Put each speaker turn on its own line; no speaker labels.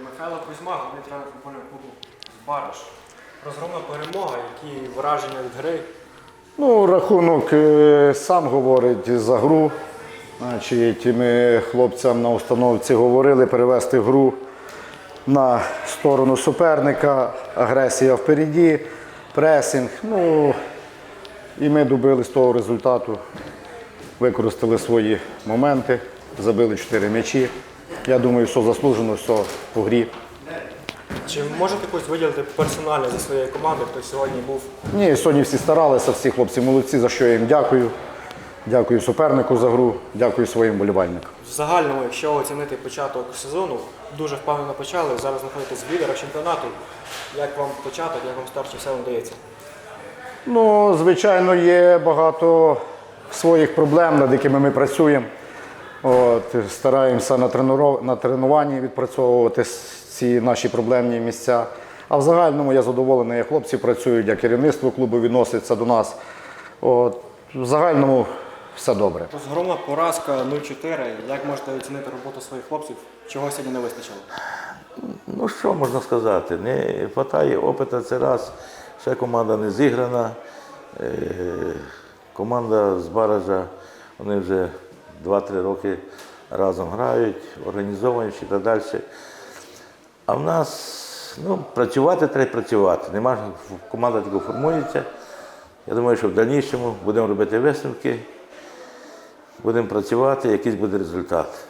Михайло Кузьма, головний тренер футбольного клубу Бараш. Розгромна перемога, які враження від гри.
Ну, рахунок е, сам говорить за гру. Значить, ми хлопцям на установці говорили перевести гру на сторону суперника, агресія впереді, пресинг. Ну, і ми добились того результату. Використали свої моменти, забили 4 м'ячі. Я думаю, все заслужено, все по грі.
Чи можете когось виділити персонально зі своєї команди, хто сьогодні був
Ні, сьогодні всі старалися, всі хлопці молодці, за що я їм дякую. Дякую супернику за гру, дякую своїм болівальникам.
в загальному, якщо оцінити початок сезону, дуже впевнено почали. Зараз знаходитесь в лідерах чемпіонату. Як вам початок, як вам старт, чи все вам вдається?
Ну, звичайно, є багато своїх проблем, над якими ми працюємо. От, стараємося на, тренуро- на тренуванні відпрацьовувати ці наші проблемні місця. А в загальному я задоволений, як хлопці працюють, як керівництво клубу відноситься до нас. От, в загальному все добре.
Розгромна поразка 0-4. Як можете оцінити роботу своїх хлопців? Чого сьогодні не вистачило?
Ну що можна сказати? Не вистачає опиту це раз, ще команда не зіграна. Е, команда з Баража, вони вже 2-3 роки разом грають, організовані і так далі. А в нас ну, працювати треба працювати. Нема, команда тільки формується. Я думаю, що в дальнішому будемо робити висновки, будемо працювати, якийсь буде результат.